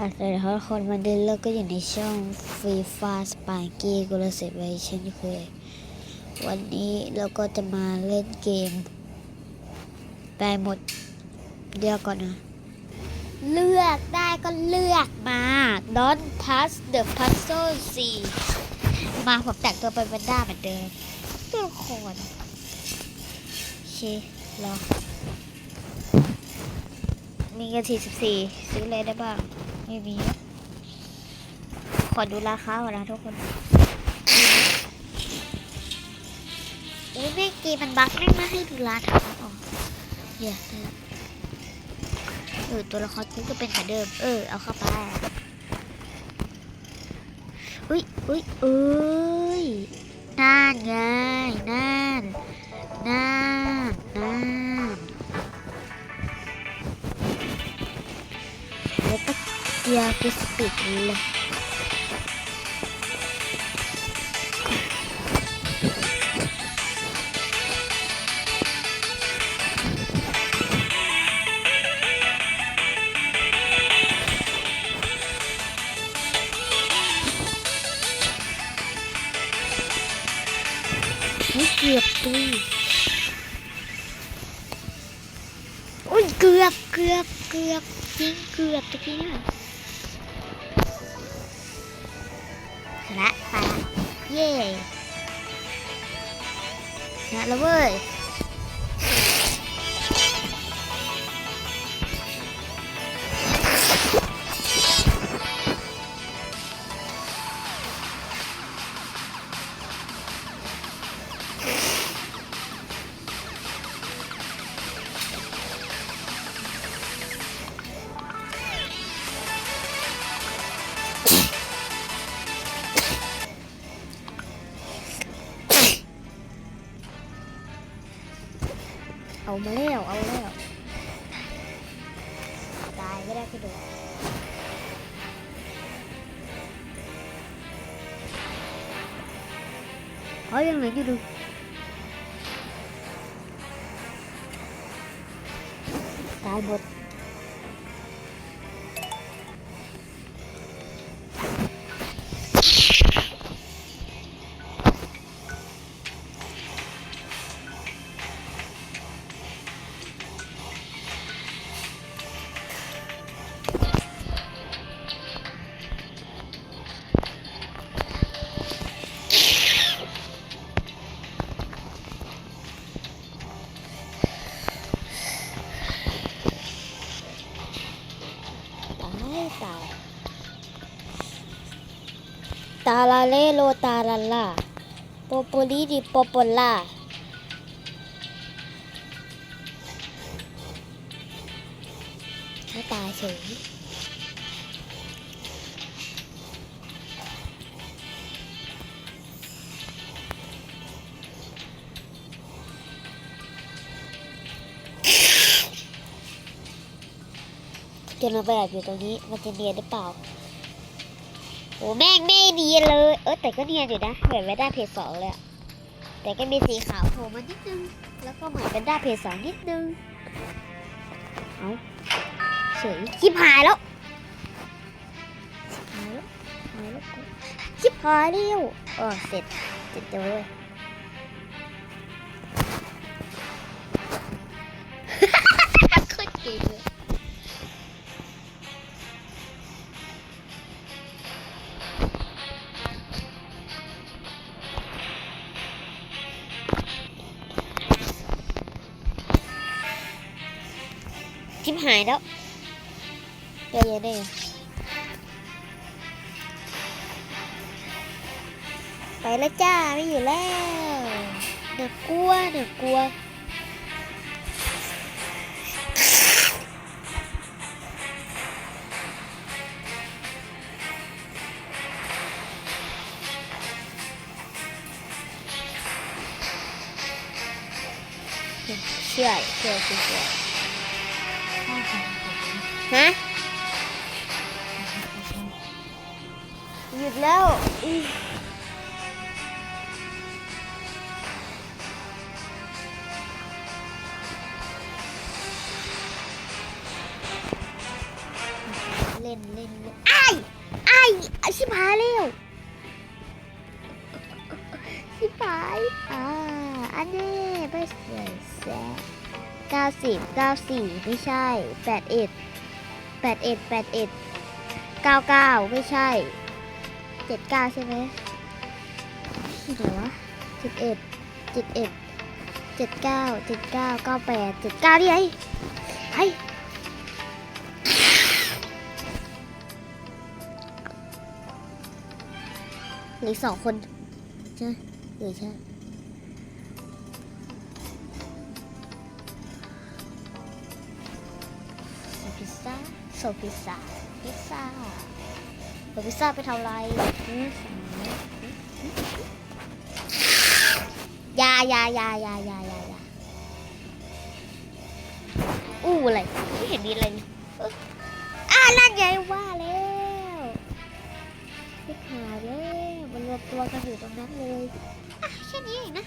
อะสวัสดีครับทุกคนวันนี้เราก็อยู่ในช่องฟรีฟาสปาเก้กุลเสไว้เช่นเคย วันนี้เราก็จะมาเล่นเกม แปลหมดเดี๋ยวก่อนนะ เลือกได้ก็เลือกมา Don't touch the puzzle 4มาผมแต่งตัวเป็นแวนด้าเหมือนเดิมตัวละครโอเครอมีเงินสี่สิบสี่ซื้ออะไรได้บ้าง ไม่มีขอดูราคาก่อนนะทุกคนอุ้ยแม่งเกมมันบักแม่งมาให้ดูราคาอ๋อเดี๋ยวได้ละเออตัวละครกูก็เป็นเหมือนเดิม เออ เอาเข้าไปอุ้ยอุ้ยเอ้ยน่านไงน่านน่านน่าน ก็เกียร์ฟิสปิด ลยไม่เกือบตุยอุ้ยเกือบเกือบเกือบจริงเกือบตะกี้เนี่ยชนะไปละเย่ชนะแล้วเว้ย มาแล้ว เอาแล้ว ตายไม่ได้ก็โดดเขายังเหลืออยู่ดูตายหมด ลาเลโลตาลาลาโปโปลีดิโปโปล่าถ้าตายเฉยจนเราไปแอบอยู่ตรงนี้ มันจะเนียนหรือเปล่า โอ้แม่งไม่เนียนเลย เออแต่ก็เนียนอยู่นะเหมือนแวนด้าเพจสองเลยอะแต่ก็มีสีขาวโผล่มานิดนึง แล้วก็เหมือนแวนด้าเพจสองนิดนึง เอาเฉยชิบหายแล้วชิบหายแล้วหายแล้วกูคลิปหายแล้วเออเสร็จเสร็จเลย หายแล้วเดี๋ยวเดี๋ยวเดี๋ยวไปแล้วจ้าไม่อยู่แล้วหนักกลัวหนักกลัวเชื่อเชื่อเชื่อ ฮะหยุดแล้วอีล่นเล่นเล่นไอ้ไอ้ไอ้ชิบหายเร็วชิบหายอ่าอันนี้ไปใส่แซ่ 90 94 ไม่ใช่ 81 81 81 99 ไม่ใช่ 79 ใช่ไหมที่ไหนวะ71 71 79 79 98 79นี่ไงไอ้หรือสองคนใช่หรือใช่ โซพิซซ่าพิซซ่าโซพิซซ่าไปทำอะไรยายายายายายาอยาอู้อะไรไม่เห็นมีอะไรเลยเอ้ยอ่านั่นไงว่าแล้วไม่ขาดเลยมันรวมตัวกันอยู่ตรงนั้นเลยอะแค่นี้เองนะ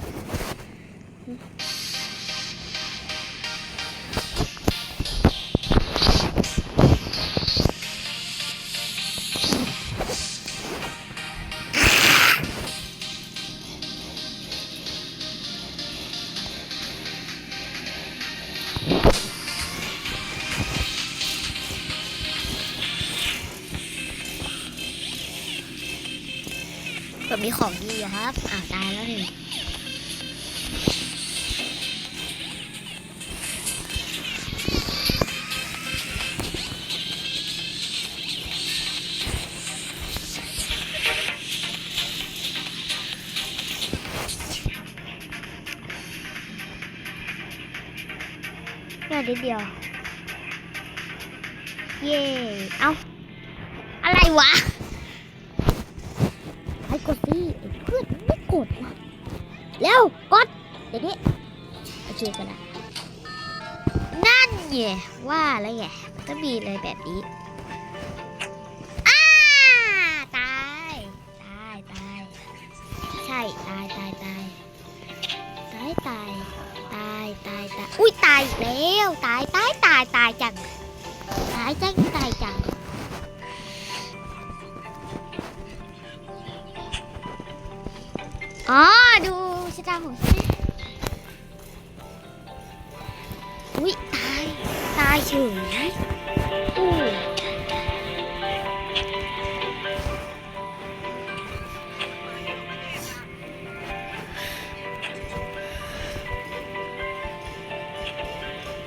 มีของดีอะครับอ่าวตายแล้วหนึ่งแค่นิดเดียว เย่เอาอะไรวะไอ้กดสิ โอเคก็ได้นั่นไงว่าแล้วไงมันก็มีเลยแบบนี้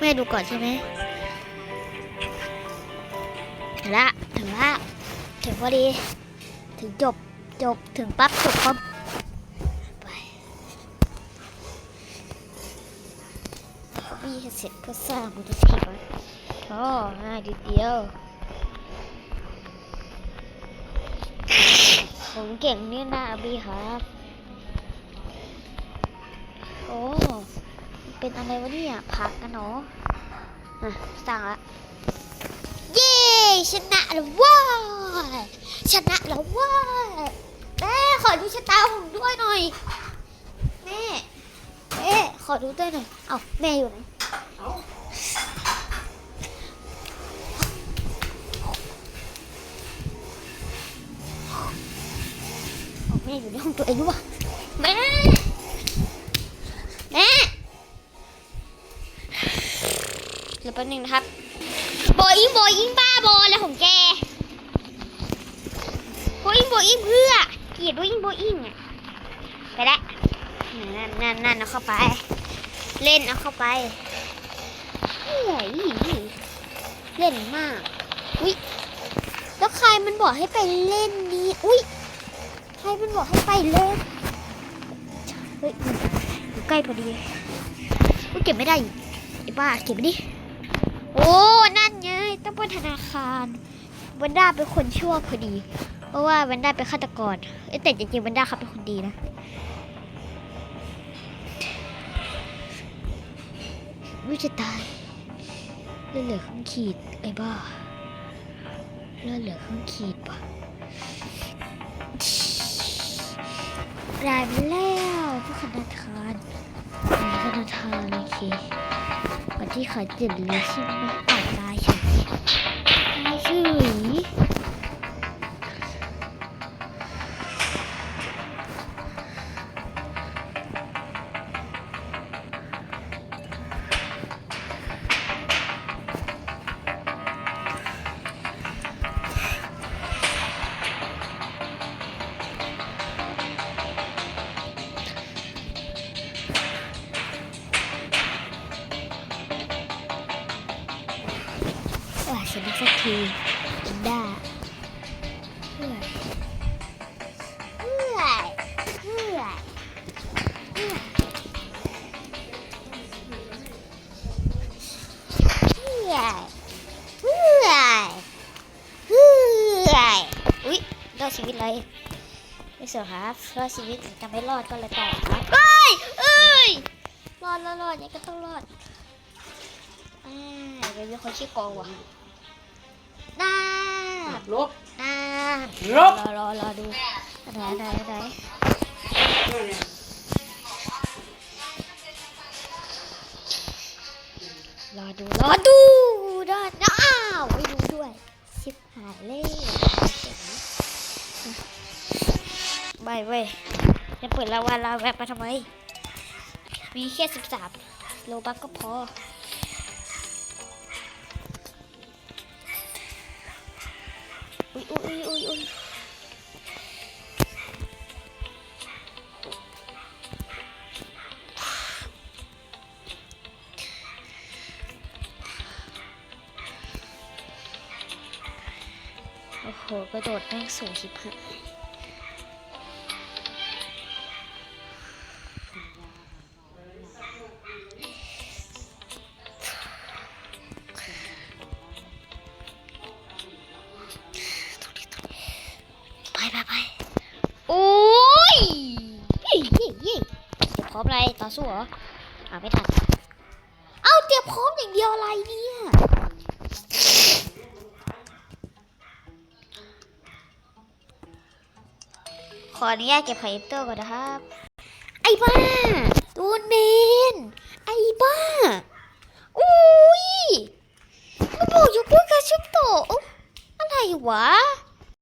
ม่ดูก่อนใช่ไหมถึงละถึงละถึงพอดี ถึงจบจบถึงปั๊บจบปั๊บไปบีให้เสร็จเพื่อสร้างมูลนิธิก่อนอ๋อง่ายเดียวผมเก่งนี่นะบีครับ โอ้ เป็นอะไรวะเนี่ยผักกันเนาะอะสร้างละเย้ชนะแล้วว้ายชนะแล้วว้ายแม่ขอดูชะตาผมด้วยหน่อยแม่แม่ขอดูด้วยหน่อยเอาแม่อยู่ไหนเอาแม่อยู่ในห้องตัวเองหรือเปล่าแม่แม่ ดี๋ยวแป๊บนึงนะครับโบอิงโบอิงบ้าบออะไรของแกโบอิงโบอิงเพื่อเกลียดโบอิงโบอิงอะไปละนั่นนั่นนั่นเอาเข้าไป เล่นเอาเข้าไปเฮ้ยเล่นมากอุ้ยแล้วใครมันบอกให้ไปเล่นนี้อุ้ยใครมันบอกให้ไปเล่นเฮ้ยอยู่ใกล้พอดีอุ้ยเก็บไม่ได้อีกไอ้บ้าเก็บไปดิ โอ้ นั่นไง ต้องเป็นธนาคารวันด้าเป็นคนชั่วพอดี เพราะว่าวันด้าเป็นฆาตกรแต่จริงๆวันด้าเขาเป็นคนดีนะ วิจะตายเลือดเหลือครึ่งขีดไอ้บ้าเลือดเหลือครึ่งขีดปะกลายเป็นแล้วพวกธนาคารธนาคารโอเค ก่าที่เขาจะเลยใช่ไหมอ่าวตายเฉยตายเฉย ยไม่เสียครับรอดชีวิตจะไม่รอดก็เลยตายครับเอ้ยเอ้ยรอดรอดรอดยังก็ต้องรอดอ่าเดี๋ยวมีคนชื่อกองว่ะน่าลบน่าลบรอรอรอดูไหนไหนไหนรอดูรอดูรอดอ้าวไม่ดูด้วยชิบหายเลย ไม่เว้ยจะเปิดรางวัลเราแบบมาทำไม มีแค่สิบสามโลบักก็พอ อุ้ยอุ้ยอุ้ยอุ้ยอุ้ยโอ้โห กระโดดแม่งสูงชิบหาย สู้เหรอหาไม่ทันเอาเตรียมพร้อมอย่างเดียวอะไรเนี่ยขออนุญาตเก็บไข่เตอร์ก่อนนะครับ ไอ้บ้าดูเนนไอ้บ้าอุ้ยมันบอกอยู่พวกกระชุบโตอะไรวะ